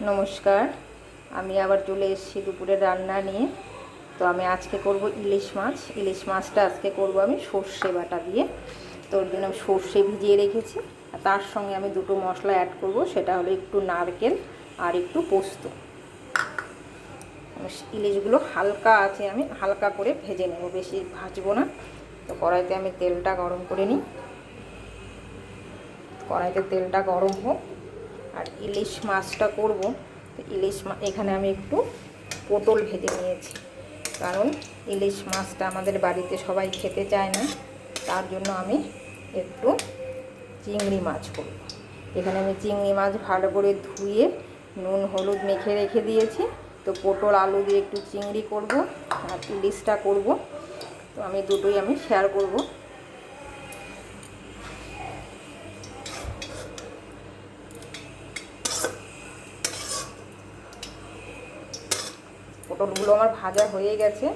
নমস্কার। আমি আবার চলে এসেছি দুপুরের রান্না নিয়ে। তো আমি আজকে করব ইলিশ মাছ। ইলিশ মাছটা আজকে করব আমি সর্ষে বাটা দিয়ে। তো ওর জন্য আমি সর্ষে ভিজিয়ে রেখেছি। আর তার সঙ্গে আমি দুটো মশলা অ্যাড করব। সেটা হলো একটু নারকেল আর একটু পোস্ত। ইলিশগুলো হালকা আছে আমি হালকা করে ভেজে নেব। বেশি ভাজবো না। তো কড়াইতে আমি তেলটা গরম করে নিই। কড়াইতে তেলটা গরম হোক। আর ইলিশ মাছটা করব। ইলিশ এখানে আমি একটু পটল ভেজে নিয়েছি। কারণ ইলিশ মাছটা আমাদের বাড়িতে সবাই খেতে চায় না। তার জন্য আমি একটু চিংড়ি মাছ করব। এখানে আমি চিংড়ি মাছ ভালো করে ধুয়ে নুন, হলুদ মেখে রেখে দিয়েছি। তো পটল, আলু দিয়ে একটু চিংড়ি করব আর ইলিশটা করব। তো আমি দুটোই আমি শেয়ার করব। পটলগুলো আমার ভাজা হয়ে গেছে।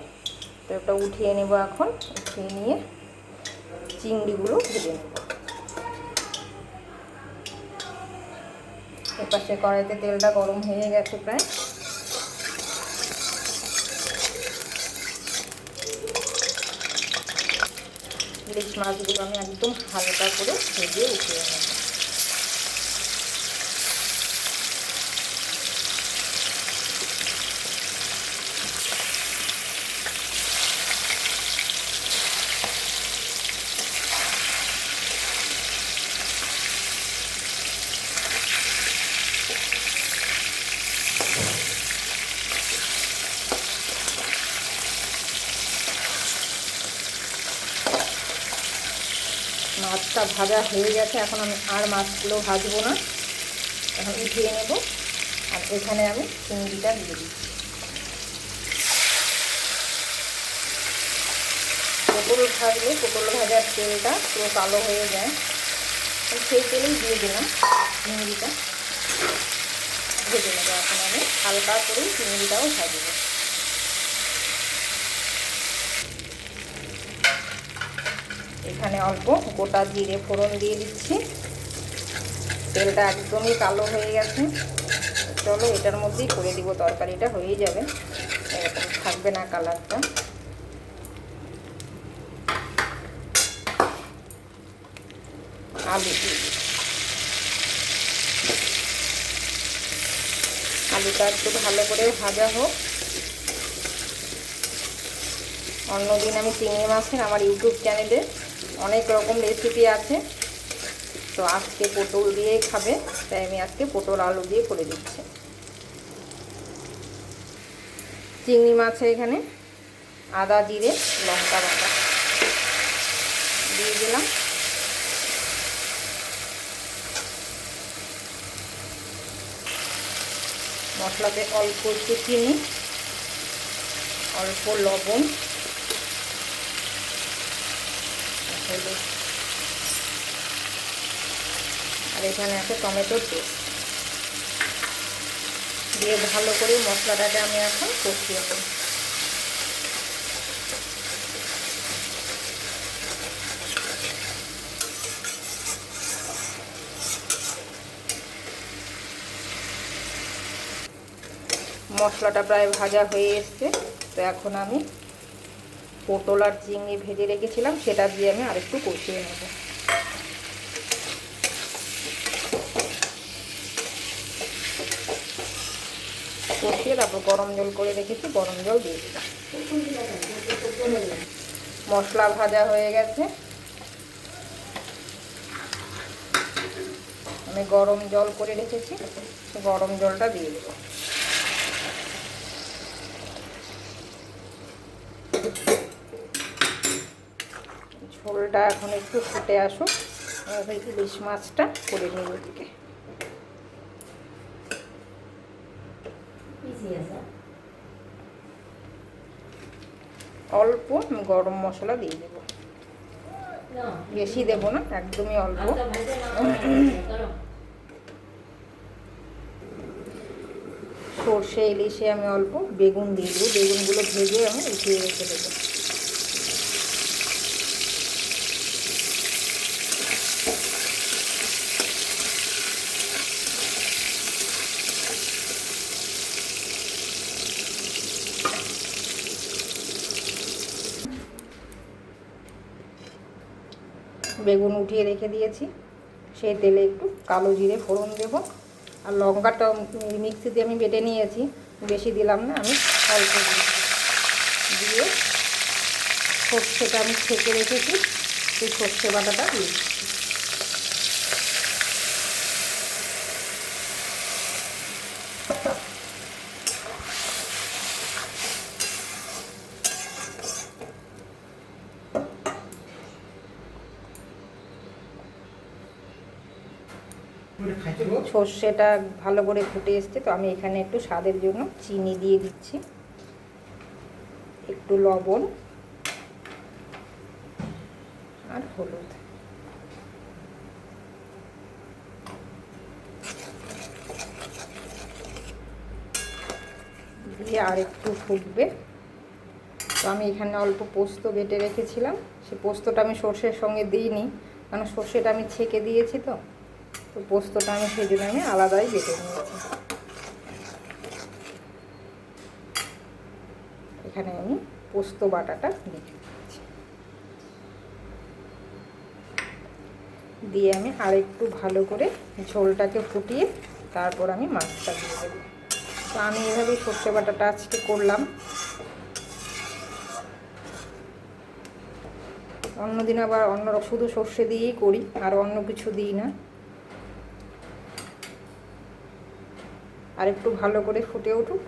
তো একটা উঠিয়ে নেব এখন। উঠিয়ে নিয়ে চিংড়িগুলো ভেজে নেব। এপাশে কড়াইতে তেলটা গরম হয়ে গেছে প্রায়। ইলিশ মাছগুলো আমি একদম হালকা করে ভেজে উঠিয়ে নেব। মাছটা ভাজা হয়ে গেছে, এখন আমি আর মাছগুলো ভাজবো না। এখন উঠিয়ে নেব, আর এখানে আমি চিংড়িটা দিয়ে দিচ্ছি। পটল ভাজলে পটল ভাজার তেলটা পুরো কালো হয়ে যায়। সেই তেলেই দিয়ে দিলাম চিংড়িটা। ভেজে নেব এখন আমি হালকা করে চিংড়িটাও ভাজবো। এখানে অল্প গোটা জিরে ফোড়ন দিয়ে দিচ্ছি। তেলটা একদমই কালো হয়ে গেছে। চলো এটার মধ্যেই করে দিব, তরকারিটা হয়ে যাবে। এরকম থাকবে না কালারটা। আলু আলুটা একটু ভালো করে ভাজা হোক। অন্যদিন আমি চিংড়ি মাছের আমার ইউটিউব চ্যানেলে অনেক রকম রেসিপি আছে। তো আজকে পটল দিয়েই খাবে, তাই আমি আজকে পটল আলু দিয়ে করে দিচ্ছি। চিংড়ি মাছে এখানে, আদা, জিরে, লঙ্কা বাটা। দিয়ে দিলাম। মশলাতে অল্প একটু চিনি, অল্প লবণ। হলুদ আর এখানে আছে টমেটোর পেস্ট। দিয়ে ভালো করে মশলাটাকে আমি এখন কষিয়ে করি মশলাটা প্রায় ভাজা হয়ে এসছে। তো এখন আমি পটল আর চিংড়ি ভেজে রেখেছিলাম, সেটা দিয়ে আমি আরেকটু কষিয়ে নেব। কষিয়ে তারপর গরম জল করে রেখেছি, গরম জল দিয়ে দিলাম। মশলা ভাজা হয়ে গেছে। আমি গরম জল করে রেখেছি, গরম জলটা দিয়ে দেবো। ঝোলটা এখন একটু ফুটে আসুক। ইলিশ মাছটা করে নিই ওদিকে অল্প গরম মশলা দিয়ে দেব। বেশি দেব না একদমই অল্প। সর্ষে ইলিশে আমি অল্প বেগুন দিয়ে দেবো। বেগুনগুলো ভেজে আমি উঠিয়ে রেখে দেবো। বেগুন উঠিয়ে রেখে দিয়েছি। সেই তেলে একটু কালো জিরে ফোড়ন দেবো। আর লঙ্কাটা মিক্সিতে আমি বেটে নিয়েছি। বেশি দিলাম না আমি, অল্প দিয়ে সর্ষেটা আমি ছেঁকে রেখেছি। সেই সর্ষে বাটাটা দিয়ে দিচ্ছি। সর্ষেটা ভালো করে ফুটে এসছে, তো আমি এখানে একটু স্বাদের জন্য চিনি দিয়ে দিচ্ছি। একটু লবণ আর হলুদ। দিয়ে আর একটু ফুটবে। তো আমি এখানে অল্প পোস্ত বেটে রেখেছিলাম। সে পোস্তটা আমি সর্ষের সঙ্গে দিইনি, কারণ সর্ষেটা আমি ছেঁকে দিয়েছি তো। তো পোস্তটা আমি সেই জন্য আমি আলাদাই বেটে নিয়েছি। এখানে আমি পোস্ত বাটাটা দিয়ে দিয়ে আমি আরেকটু ভালো করে ঝোলটাকে ফুটিয়ে তারপর আমি মাছটা দিয়ে দেবো। তো আমি এভাবেই সর্ষে বাটাটা আজকে করলাম। অন্যদিন আবার অন্য শুধু সর্ষে দিয়েই করি, আর অন্য কিছু দিই না। আর একটু ভালো করে ফুটে উঠুক।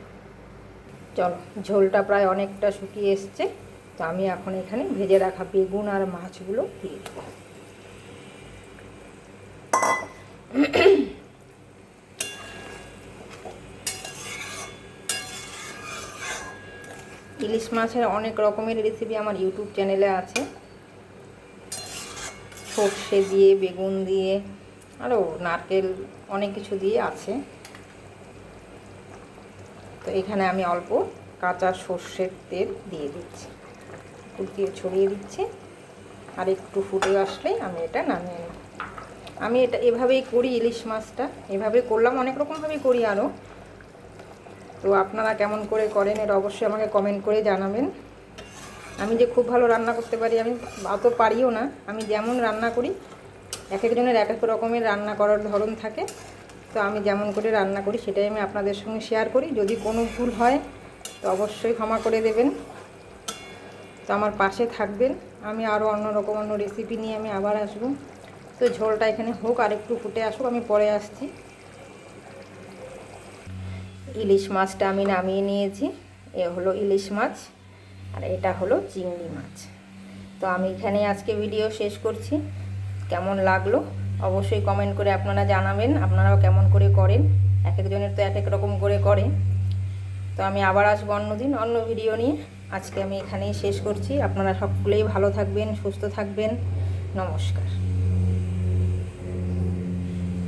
চলো, ঝোলটা প্রায় অনেকটা শুকিয়ে এসছে। তো আমি এখন এখানে ভেজে রাখা বেগুন আর মাছগুলো দিয়ে দেবো। ইলিশ মাছের অনেক রকমের রেসিপি আমার ইউটিউব চ্যানেলে আছে। সর্ষে দিয়ে, বেগুন দিয়ে আরও নারকেল অনেক কিছু দিয়ে আছে। তো এখানে আমি অল্প কাঁচা সর্ষের তেল দিয়ে দিচ্ছি। ফুটিয়ে ছড়িয়ে দিচ্ছি। আর একটু ফুটে আসলেই আমি এটা নামিয়ে নিই আমি এটা এভাবেই করি ইলিশ মাছটা। এভাবে করলাম, অনেক রকমভাবেই করি আরও। তো আপনারা কেমন করে করেন এটা অবশ্যই আমাকে কমেন্ট করে জানাবেন। আমি যে খুব ভালো রান্না করতে পারি, আমি অত পারিও না। আমি যেমন রান্না করি, এক একজনের এক এক রকমের রান্না করার ধরন থাকে। তো আমি যেমন করে রান্না করি, সেটাই আমি আপনাদের সঙ্গে শেয়ার করি। যদি কোনো ভুল হয়, তো অবশ্যই ক্ষমা করে দেবেন। তো আমার পাশে থাকবেন। আমি আরও অন্য রকম অন্য রেসিপি নিয়ে আমি আবার আসব। তো ঝোলটা এখানে হোক আর একটু ফুটে আসুক, আমি পরে আসছি। ইলিশ মাছটা আমি নামিয়ে নিয়েছি। এ হলো ইলিশ মাছ, আর এটা হলো চিংড়ি মাছ। তো আমি এখানে আজকে ভিডিও শেষ করছি। কেমন লাগল? অবশ্যই কমেন্ট করে আপনারা জানাবেন, আপনারাও কেমন করে করেন, এক একজনের তো এক এক রকম করে করে। তো আমি আবার আসব অন্যদিন অন্য ভিডিও নিয়ে। আজকে আমি এখানেই শেষ করছি। আপনারা সকলেই ভালো থাকবেন, সুস্থ থাকবেন। নমস্কার।